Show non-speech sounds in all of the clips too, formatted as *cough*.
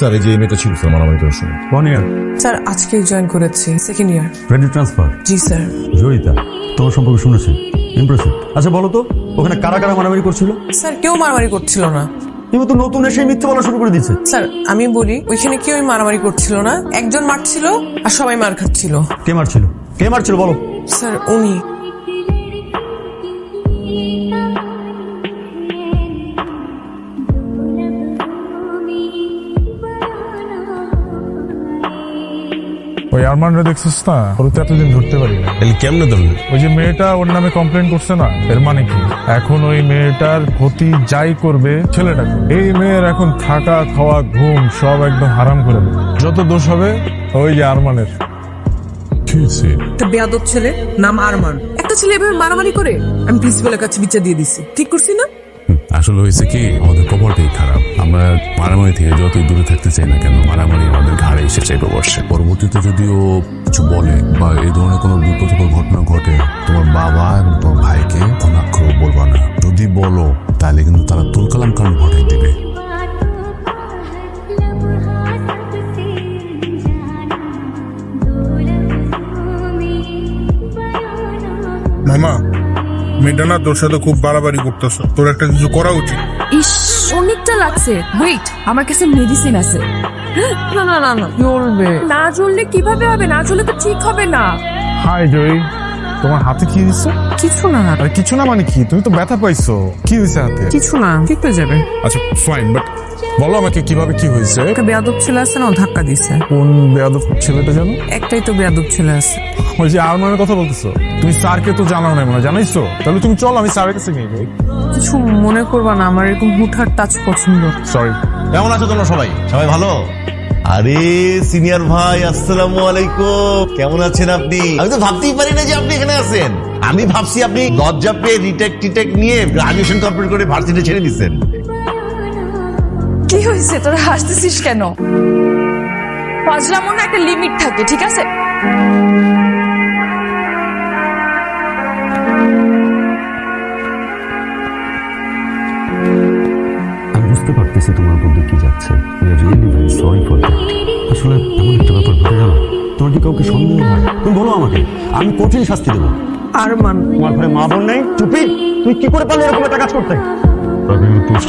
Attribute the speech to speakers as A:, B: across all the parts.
A: Sir এই যে মেয়েটা ছিল স্যার মারামারি করার সময়।
B: ওয়ান ইয়ার
C: স্যার আজকে জয়েন করেছি second year
B: credit transfer
C: ji sir.
B: Joyita তোমার সম্পর্কে শুনেছি। ইমপ্রেসিভ আচ্ছা বলো তো ওখানে কারা কারা মারামারি করছিল?
C: স্যার কেউ মারামারি করছিল না।
B: এবার তো নতুন এসে মিথ্যে বলা শুরু করে দিচ্ছে
C: স্যার আমি বলি ওইখানে কেউ মারামারি করছিল না। একজন মারছিল আর সবাই মার খাচ্ছিল।
B: কে মারছিল? কে মারছিল বলো।
C: স্যার উনি।
D: আরমানরা দেখছিস না? ওর তো এতদিন ধরতে পারি না
A: তাহলে কেমনে ধরলে?
D: ওই যে মেয়েটা ওর নামে কমপ্লেন করছে না এর মানে কি? এখন ওই মেয়েটার ক্ষতি যাই করবে ছেলেটা এই মেয়ের এখন থাকা খাওয়া ঘুম সব একদম হারাম করে দেবে। যত দোষ হবে ওই যে আরমানের।
C: একটা বেয়াদব ছেলে নাম আরমান। একটা ছেলে এভাবে মারামারি করে? আমি প্রিন্সিপালের কাছে বিচার দিয়ে দিছি। ঠিক করছি না?
E: আসলে হয়েছে কি আমাদের কপালটাই খারাপ। আমরা মারামারি থেকে যতই দূরে থাকতে চাই না কেন মারামারি আমাদের ঘাড়ে এসে চাইবে বসে পরবর্তীতে যদি ও কিছু বলে বা এই ধরনের কোনো বিপদকর ঘটনা ঘটে তোমার বাবা এবং তোমার ভাইকে অনাক্ষর বলবা না। যদি বলো তাহলে কিন্তু তারা তুলকালাম কারণ ঘটাই দিবে।
F: মামা মেয়েটা না তোর সাথে খুব বাড়াবাড়ি করতেছ। তোর একটা কিছু করা উচিত।
G: ইস অনেকটা লাগছে। ওয়েট আমার কাছে মেডিসিন আছে।
C: না না না না চলবে।
G: না জ্বললে কীভাবে হবে? না জ্বলে তো ঠিক হবে না।
D: হাই জয় তোমার হাতে কি দিচ্ছে
C: কিছু না।
D: আরে কিছু না মানে কি? তুমি তো ব্যথা পাইছো। কি হয়েছে হাতে?
C: কিছু না। ঠিক হয়ে যাবে।
D: আচ্ছা ফাইন বাট বলো আমাকে কীভাবে কি হয়েছে?
C: একটা বেয়াদব ছেলে আছে না ও ধাক্কা দিছে
D: কোন বেয়াদব ছেলেটা জানো
C: একটাই তো বেয়াদব ছেলে আছে।
D: ওই যে আরমানের কথা বলতেছো? তুমি স্যারকে তো জানাও না মনে হয়, জানাইছো? তাহলে তুমি চলো আমি স্যারের কাছে নিয়ে যাই।
C: কিছু মনে করবা না আমার এরকম হুটহাট টাচ পছন্দ।
D: সরি
A: কেমন আছো তোমরা সবাই? সবাই ভালো? আরে সিনিয়র ভাই আসসালামু আলাইকুম। কেমন আছেন আপনি? আমি তো ভাবতেই পারি না যে আপনি এখানে আছেন। আমি ভাবছি আপনি লজ্জা পেয়ে রিটেক টিটেক নিয়ে গ্রাজুয়েশন কমপ্লিট করে ভার্সিটি ছেড়ে দিচ্ছেন।
G: কি হয়েছে? তোরা হাসতেছিস কেন? ফাজলামোর না একটা লিমিট থাকে ঠিক আছে?
B: আমি বুঝতে পারতেছি তোমার মধ্যে কি যাচ্ছে। সরি ফর আসলে এমন একটা ব্যাপার ঘটে গেল। তোমার কি কাউকে সন্দেহ হয়? তুমি বলো আমাকে। আমি কঠিন শাস্তি দেবো।
C: আরমান।
B: তোমার ঘরে মা বোন নেই? চুপি? তুই কি করে পারলে এরকম একটা কাজ করতে?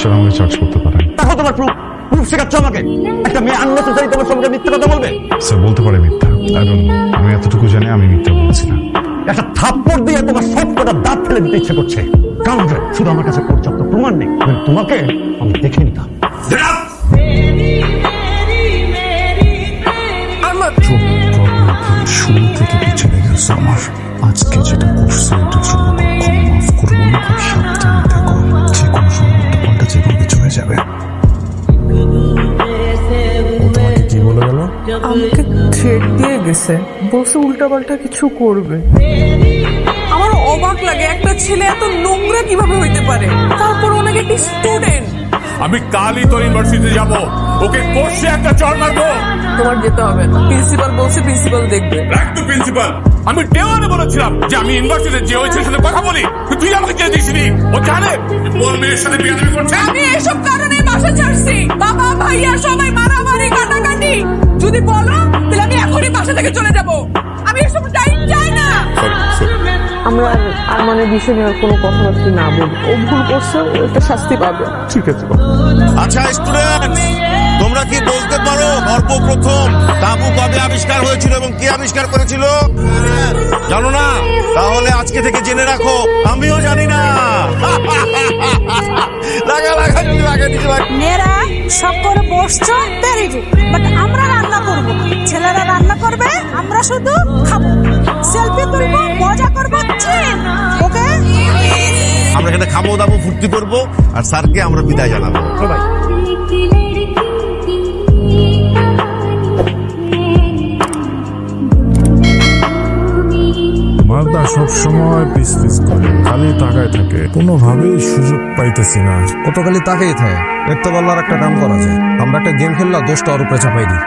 D: ছাড়া আমাকে চার্জ করতে পারেন
B: প্রুফ প্রুফ শেখাচ্ছ আমাকে? একটা মেয়ে আননেসেসারি তোমার সঙ্গে মিথ্যে কথা বলবে?
D: স্যার বলতে পারে মিথ্যা। আই ডোন্ট আমি এতটুকু জানি আমি মিথ্যা বলছি না।
B: একটা থাপ্পড় দিয়ে তোমার সব কটা দাঁত ফেলে দিতে ইচ্ছে করছে। কারণ শুধু আমার কাছে পর্যাপ্ত প্রমাণ নেই। তোমাকে আমি দেখে নিতাম
C: আরমান
E: শুরু থেকে পিছনে গেছে আমার। আজকে যেটা করছে এটার
C: গেছে। বলছে উল্টাপাল্টা কিছু করবে। আমার অবাক লাগে একটা ছেলে এত নোংরা কীভাবে হইতে পারে? তারপর ওনাকে একটি স্টুডেন্ট
H: আমি কালই তোর ইউনিভার্সিটিতে যাব। ওকে কোর্সে একটা চড় মারবো।
C: তোমার যেতে হবে না। প্রিন্সিপাল বলছে প্রিন্সিপাল দেখবে।
H: রাখ তো প্রিন্সিপাল আমি দেওয়ানে বলেছিলাম যে আমি ইউনিভার্সিটিতে যে ওই ছেলের সাথে কথা বলি তুই আমাকে কে দিসনি? ও জানে কোন মেয়ের সাথে বিয়ে করছে।
G: আমি এসব কারণে বাসা ছাড়ছি। বাবা ভাইয়া সবাই মারামারি কাটাকাটি। যদি বলো তাহলে আমি এখনই বাসা থেকে চলে যাব। আমি এসব টাইম চাই না।
C: আমরা আর আরমানের বিষয় নিয়ে কোনো কথাবার্তা না বলি। ও ভুল করছে একটা শাস্তি পাবে।
D: ঠিক আছে
A: আচ্ছা স্টুডেন্ট তোমরা কি বলতে পারো? সর্বপ্রথম তাঁবু কবে আবিষ্কার হয়েছিল এবং কে আবিষ্কার করেছিল? জানো না? তাহলে আজকে থেকে জেনে রাখো আমিও জানি না। *laughs* লাগা লাগা যদি লাগা দিতে লাগে
I: মেয়েরা সব করে বসছো ভেরি বাট আমরা রান্না করব। ছেলেরা রান্না করবে আমরা শুধু খাব। সেলফি তুলবো মজা করব ওকে
A: আমরা এখানে খাব দাবো ফুর্তি করব আর স্যারকে আমরা বিদায় জানাব।
D: মালদা সব সময় পিস পিস করে। খালি তাকায় থাকে। কোনোভাবেই সুযোগ পাইতেছি না।
J: কত খালি তাকেই থাকে। দেখতে পারলে আর একটা কাম করা যায়। আমরা একটা গেম খেললাম দোষটা ওর উপরে চাপাই দিই।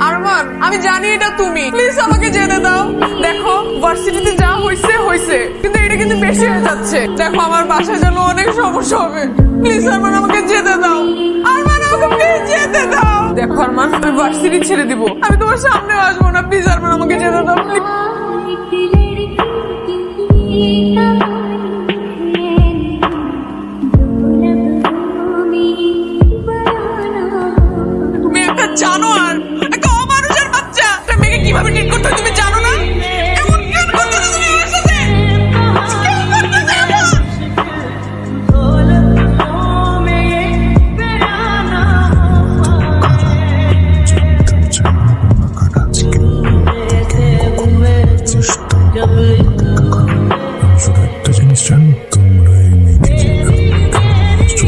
C: আরমান
G: আমি জানি এটা তুমি। প্লিজ আমাকে যেতে দাও। দেখো ভার্সিটিতে যা হয়েছে হয়েছে কিন্তু এটা কিন্তু বেশি হয়ে যাচ্ছে। দেখো আমার বাসায় যেন অনেক সমস্যা হবে। প্লিজ আরমান আমাকে যেতে দাও। আরমান দেখো আরমান আমি ভার্সিটি ছেড়ে দিব। আমি তোমার সামনে আসব না প্লিজ আর আমাকে যেতে
E: আমি শুধু একটা জিনিস জানি তোমরা এই মেয়েকে যে কারণে এখানে আসছো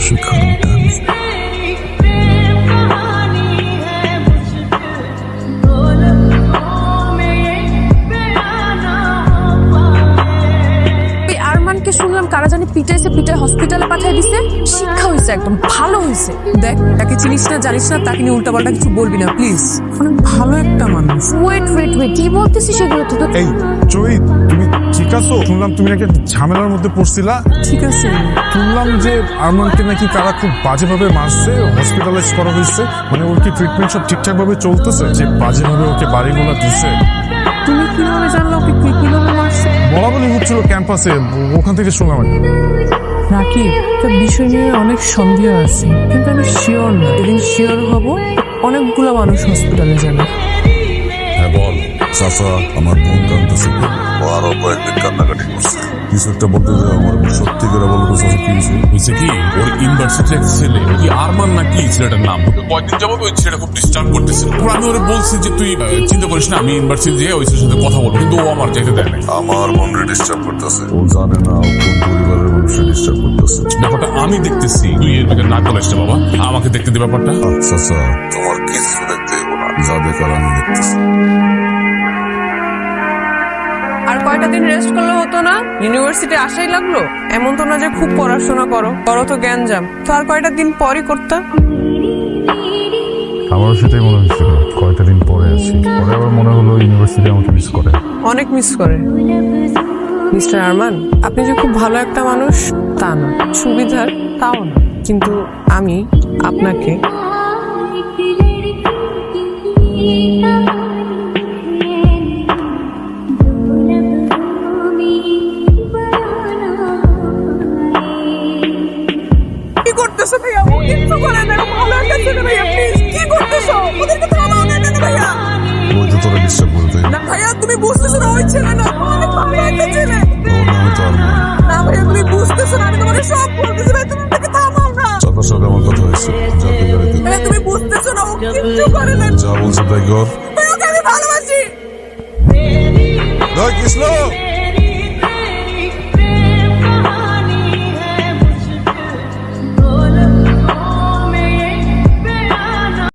K: আরমানকে শুনলাম কারা জানি পিটাইছে পিটাই হসপিটালে পাঠিয়ে দিছে। শিক্ষা হয়েছে একদম ভালো হয়েছে
C: দেখ তাকে চিনিস না জানিস না তাকে নিয়ে উল্টাপাল্টা কিছু বলবি না প্লিজ অনেক ভালো একটা মানুষ।
K: ওয়েট ওয়েট ওয়েট কি বলতেছিস সেগুলো তো?
D: এই জয়ী তুমি ঠিক আছো? শুনলাম তুমি নাকি একটা ঝামেলার মধ্যে পড়ছিলা।
C: ঠিক আছে।
D: শুনলাম যে আরমানকে নাকি কারা খুব বাজেভাবে মারছে হসপিটালাইজ করা হয়েছে মানে ওর কি ট্রিটমেন্ট সব ঠিকঠাক ভাবে চলতেছে? যে বাজেভাবে ওকে বাড়িগুলো দিছে?
C: তুমি কীভাবে জানলো ওকে কি কীভাবে
D: বলা বলি হচ্ছিল ক্যাম্পাসে ওখান থেকে শুনলাম আর কি।
C: নাকি একটা বিষয় নিয়ে অনেক সন্দেহ আছে কিন্তু আমি শিওর না। এদিন শিওর হব অনেকগুলো মানুষ হসপিটালে যাবে।
E: হ্যাঁ বল। চাচা আমার বোন কান্দতেছে ও আরও কয়েকদিন কান্নাকাটি করছে। কিছু একটা বলতে আমার সত্যি করে বলতো চাচা হয়েছে
H: হয়েছে কি ওর ইউনিভার্সিটির এক ছেলে। কি আরমান নাকি ছেলেটার নাম? কয়েকদিন যাবত ওই ছেলেটা খুব ডিস্টার্ব করতেছিল। আমি ওরে বলছি যে তুই চিন্তা করিস না আমি ইউনিভার্সিটি যেয়ে ওই ছেলের সাথে কথা বলব কিন্তু ও আমার দেয়
E: আমার বোনরে ডিস্টার্ব করতেছে। ও জানে না কোন পরিবারের মানুষের ডিস্টার্ব করতেছে।
H: ব্যাপারটা আমি দেখতেছি তুই এর ভিতরে না করিস না বাবা। আমাকে দেখতে দে ব্যাপারটা।
E: চাচা তোমার কিছু দেখতে হইব না। যা দেখার আমি দেখতেছি।
C: আর কয়টা দিন রেস্ট করলে হতো না? ইউনিভার্সিটি আসাই লাগল? এমন তো না যে খুব পড়াশোনা করো। করো তো জ্ঞান জাম তো আর কয়টা দিন পরই করতা?
D: আমারও সেটাই মনে হচ্ছিল কয়েকটা দিন পরে আছি। পরে আবার মনে হলো ইউনিভার্সিটি আমাকে মিস করে।
C: অনেক মিস করে। মিস্টার আরমান আপনি যে খুব ভালো একটা মানুষ তা না। সুবিধার তাও না। কিন্তু আমি আপনাকে
G: ভাইয়া? ও কিচ্ছু করে না ভালো একটা ছেলে ভাইয়া প্লিজ কি করতেছো? ওদেরকে থামাও না কেন ভাইয়া।
E: ওই তো তোরা ডিস্টার্ব করে তাই
G: না ভাইয়া তুমি বুঝতেছো না ওই ছেলে না অনেক ভালো একটা ছেলে।
E: ওর নামে তো আর নয়
G: না ভাইয়া তুমি বুঝতেছো না আমি তোমাকে সব বলতেছি ভাই তুমি ওটাকে থামাও না।
E: চাপার সাথে আমার কথা হয়েছে যা তুই গাড়িতে
G: ভাইয়া তুমি বুঝতেছো না ও কিচ্ছু করে না।
E: যা বলছে তাই কর।